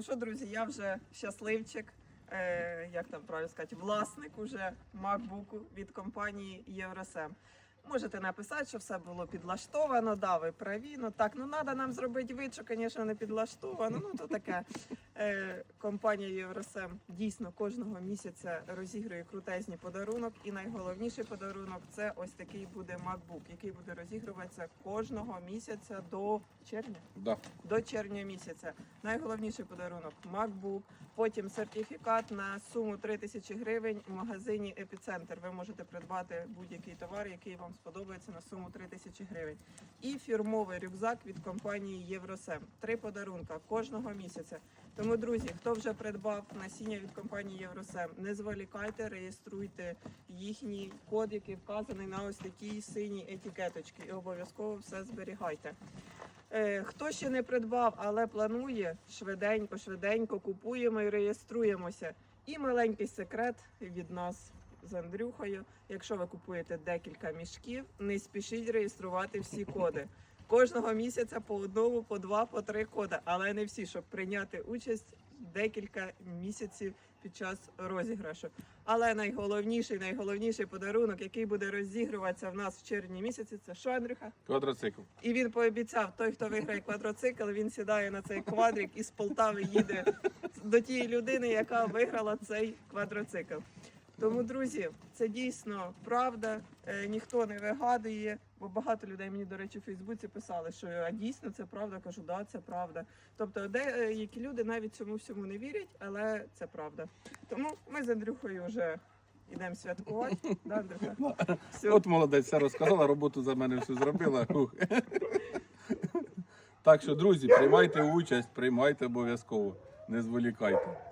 Ну що, друзі, я вже щасливчик. Е, як там правильно сказати, власник уже MacBook від компанії Євросем. Можете написати, що все було підлаштовано, да, ви праві. Ну так, ну треба нам зробити вид, що, звісно, не підлаштовано. Ну то таке. Е, компанія Євросем дійсно кожного місяця розігрує крутезні подарунок. І найголовніший подарунок це ось такий буде MacBook, який буде розігруватися кожного місяця до червня Да. до червня місяця. Найголовніший подарунок MacBook, потім сертифікат на суму 3 тисячі гривень в магазині Епіцентр. Ви можете придбати будь-який товар, який вам сподобається на суму 3 тисячі гривень. І фірмовий рюкзак від компанії Євросем. Три подарунка кожного місяця. Тому, друзі, хто вже придбав насіння від компанії Євросем, не зволікайте, реєструйте їхній код, який вказаний на ось такій синій етикеточці. І обов'язково все зберігайте. Е, Хто ще не придбав, але планує, швиденько, швиденько купуємо і реєструємося. І маленький секрет від нас з Андрюхою. Якщо ви купуєте декілька мішків, не спішіть реєструвати всі коди. Кожного місяця по одному, по два, по три коди, але не всі, щоб прийняти участь декілька місяців під час розіграшу. Але найголовніший, найголовніший подарунок, який буде розігруватися в нас в червні місяці, це що, Андрюха? Квадроцикл. І він пообіцяв, той, хто виграє квадроцикл, він сідає на цей квадрик і з Полтави їде до тієї людини, яка виграла цей квадроцикл. Тому, друзі, це дійсно правда. Е, ніхто не вигадує, бо багато людей мені, до речі, у Фейсбуці писали, що а дійсно це правда. Кажу, да, це правда. Тобто, деякі люди навіть цьому всьому не вірять, але це правда. Тому ми з Андрюхою вже йдемо святкувати. Да, Андрюха? Все. От молодець, все розказала, роботу за мене всю зробила. Ух. Так що, друзі, приймайте участь, приймайте обов'язково. Не зволікайте.